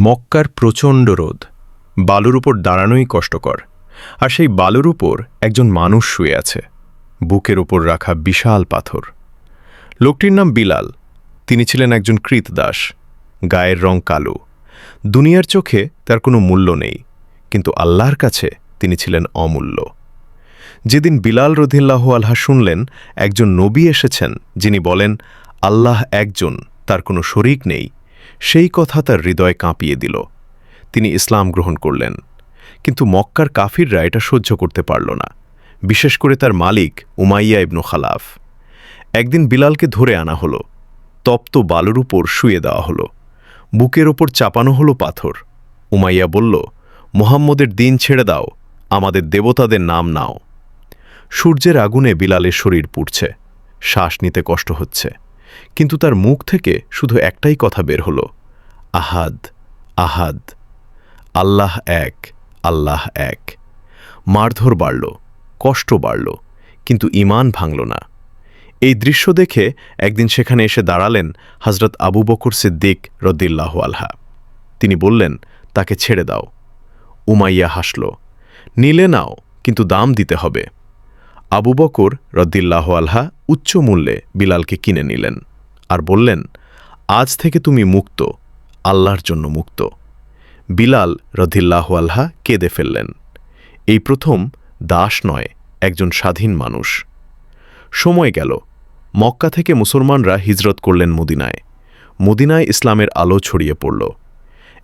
মক্কার প্রচণ্ড রোদ। বালুর উপর দাঁড়ানোই কষ্টকর। আর সেই বালুর উপর একজন মানুষ শুয়ে আছে। বুকের উপর রাখা বিশাল পাথর। লোকটির নাম বিলাল। তিনি ছিলেন একজন কৃতদাস গায়ের রং কালো। দুনিয়ার চোখে তার কোনো মূল্য নেই। কিন্তু আল্লাহর কাছে তিনি ছিলেন অমূল্য। যেদিন বিলাল রদিল্লাহ আলহা শুনলেন, একজন নবী এসেছেন, যিনি বলেন, আল্লাহ একজন, তার কোনো শরিক নেই। সেই কথা তার হৃদয় কাঁপিয়ে দিল। তিনি ইসলাম গ্রহণ করলেন। কিন্তু মক্কার কাফিররা এটা সহ্য করতে পারল না, বিশেষ করে তার মালিক উমাইয়া ইবনু খালাফ। একদিন বিলালকে ধরে আনা হলো, তপ্ত বালুর উপর শুয়ে দেওয়া হলো, বুকের ওপর চাপানো হলো পাথর। উমাইয়া বলল, মোহাম্মদের দিন ছেড়ে দাও, আমাদের দেবতাদের নাম নাও। সূর্যের আগুনে বিলালের শরীর পুড়ছে, শ্বাস নিতে কষ্ট হচ্ছে। কিন্তু তার মুখ থেকে শুধু একটাই কথা বের হলো, আহাদ আহাদ। আল্লাহ এক আল্লাহ এক। মারধর বাড়ল, কষ্ট বাড়ল, কিন্তু ইমান ভাঙল না। এই দৃশ্য দেখে একদিন সেখানে এসে দাঁড়ালেন হজরত আবু বকর সিদ্দিক রদ্দিল্লাহ আলহা তিনি বললেন, তাকে ছেড়ে দাও। উমাইয়া হাসল, নিলে নাও, কিন্তু দাম দিতে হবে। আবু বকর রদ্দিল্লাহ আলহা উচ্চ মূল্যে বিলালকে কিনে নিলেন আর বললেন, আজ থেকে তুমি মুক্ত, আল্লাহর জন্য মুক্ত। বিলাল রদিল্লাহ আলহা কেঁদে ফেললেন। এই প্রথম দাস নয়, একজন স্বাধীন মানুষ। সময় গেল। মক্কা থেকে মুসলমানরা হিজরত করলেন মদিনায়। মদিনায় ইসলামের আলো ছড়িয়ে পড়ল।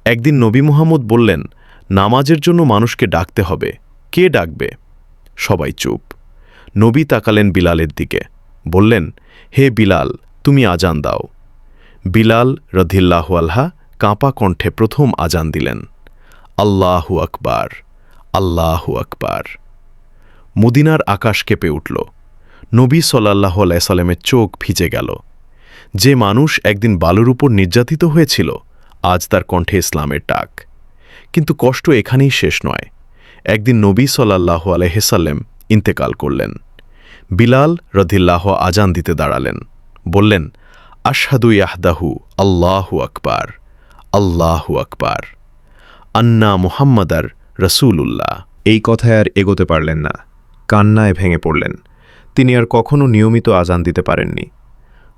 একদিন নবী মুহাম্মদ বললেন, নামাজের জন্য মানুষকে ডাকতে হবে। কে ডাকবে? সবাই চুপ। নবী তাকালেন বিলালের দিকে। বললেন, হে বিলাল, তুমি আজান দাও। বিলাল রধিল্লাহ আলহা কাঁপা কণ্ঠে প্রথম আজান দিলেন। আল্লাহু আকবার আল্লাহু আকবার। মদিনার আকাশ কেঁপে উঠল। নবী সাল্লাহ সাল্লামের চোখ ভিজে গেল। যে মানুষ একদিন বালুর উপর নির্যাতিত হয়েছিল, আজ তার কণ্ঠে ইসলামের ডাক। কিন্তু কষ্ট এখানেই শেষ নয়। একদিন নবী সাল্লাহ আলহেসাল্লেম ইন্তেকাল করলেন। বিলাল রধিল্লাহ আজান দিতে দাঁড়ালেন। বললেন, আশহাদু ইয়াহদাহু আল্লাহু আকবার আল্লাহু আকবার। আন্না মুহাম্মাদার রসুলুল্লাহ। এই কথায় আর এগোতে পারলেন না। কান্নায় ভেঙে পড়লেন। তিনি আর কখনও নিয়মিত আজান দিতে পারেননি।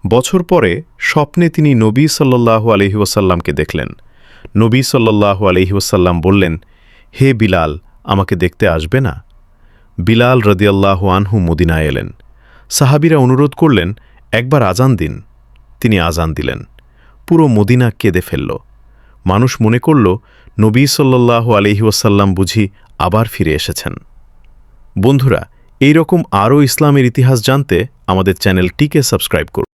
বছর পরে স্বপ্নে তিনি নবী সাল্লাল্লাহু আলহি ওসাল্লামকে দেখলেন। নবী সাল্লাল্লাহু আলহি ওসাল্লাম বললেন, হে বিলাল, আমাকে দেখতে আসবে না? বিলাল রদিয়াল্লাহ আনহু মদিনায় এলেন। সাহাবিরা অনুরোধ করলেন, একবার আজান দিন। তিনি আজান দিলেন। পুরো মদিনা কেঁদে ফেলল। মানুষ মনে করল, নবী সাল্লাহ আলহি ওসাল্লাম বুঝি আবার ফিরে এসেছেন। বন্ধুরা, এই রকম আরও ইসলামের ইতিহাস জানতে আমাদের চ্যানেলটিকে সাবস্ক্রাইব করুন।